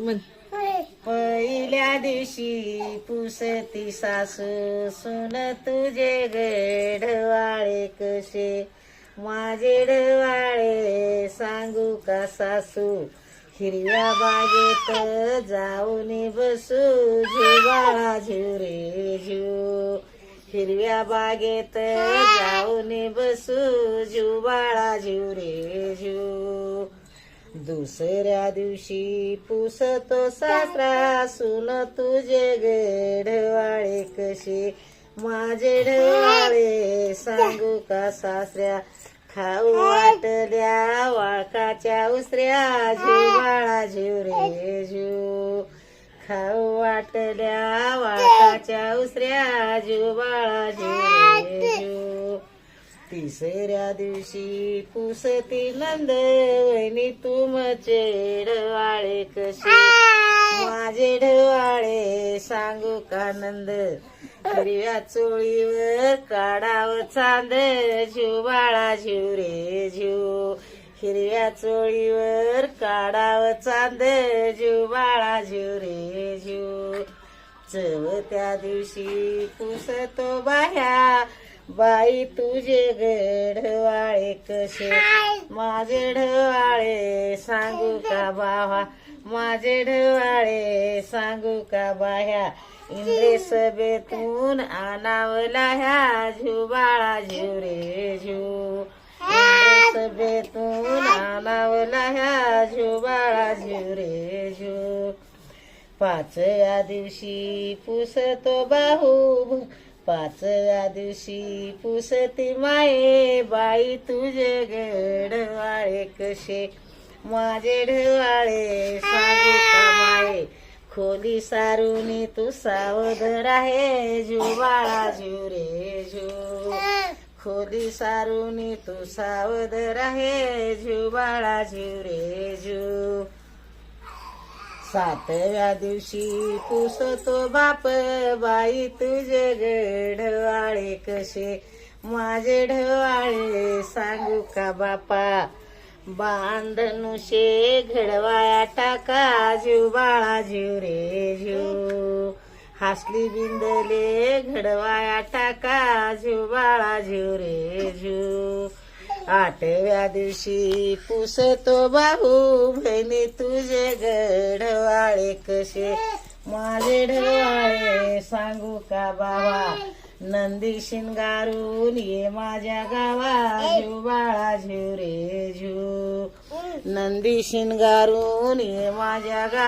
पहिल्या दिवशी पुसती सासू सुन तुझे गडवाळे कसे? माझे डवाळे सांगू का सासू? हिरव्या बागेत जाऊन बसू झुबाळा झुरे झू हिरव्या बागेत जाऊन बसू झुबाळा झुरे झू दुसऱ्या दिवशी पुसतो सासरा सुन तुझे गेढवाळे कसे? माझे ढवाळे सांगू का सासऱ्या? खाऊ वाटल्या वाळकाच्या उसऱ्या झुबाळा रे झू खाऊ वाटल्या वाळकाच्या उसऱ्या झुबाळा बाळा झू तिसऱ्या दिवशी पुसती नंद वहिनी तुमचे ढवाळे कसे? माझे ढवाळे सांगू का नंद? हिरव्या चोळीवर काढाव चांद झुबाळा झुरे झू हिरव्या चोळीवर काढाव चांद झुबाळा झुरे चव त्या दिवशी पुसतो बाह्या बाई तुझे गडवाळे कसे? माझे ढवाळे सांगू का बावा माझे ढवाळे सांगू का बाह्या? इंद्रे सभेतून आणावला ह्या झुबाळा झुरे झू. सभेतून आणावला ह्या झुबाळा झुरे झू. पाचव्या दिवशी पुसतो बाहू. पाचव्या दिवशी पुसती माये बाई तुझे गडवाळे कसे? माझे ढवाळे सांगू माये? खोली सारून तू सावध राहे जुबाळा झुरे झू खोली सारून तू सावध राहे जुबाळा झुरे जू. सातव्या दिवशी पुसतो बाप बाई तुझे ढवाळे कसे? माझे ढवाळे सांगू का बापा? बांधनुषे घडवाया टाका जीव बाळा जीव रे जीव. हासली बिंदले घडवाया टाका जीव बाळा जीव रे जीव. आठव्या दिवशी पुसतो बाहू बहिणी गडवाळे कसे? माझे ढवाळे सांगू का बाबा? नंदी शिंगारून ये माझ्या गावा झू बाळा झू रे झू नंदी शिंगारून ये माझ्या गा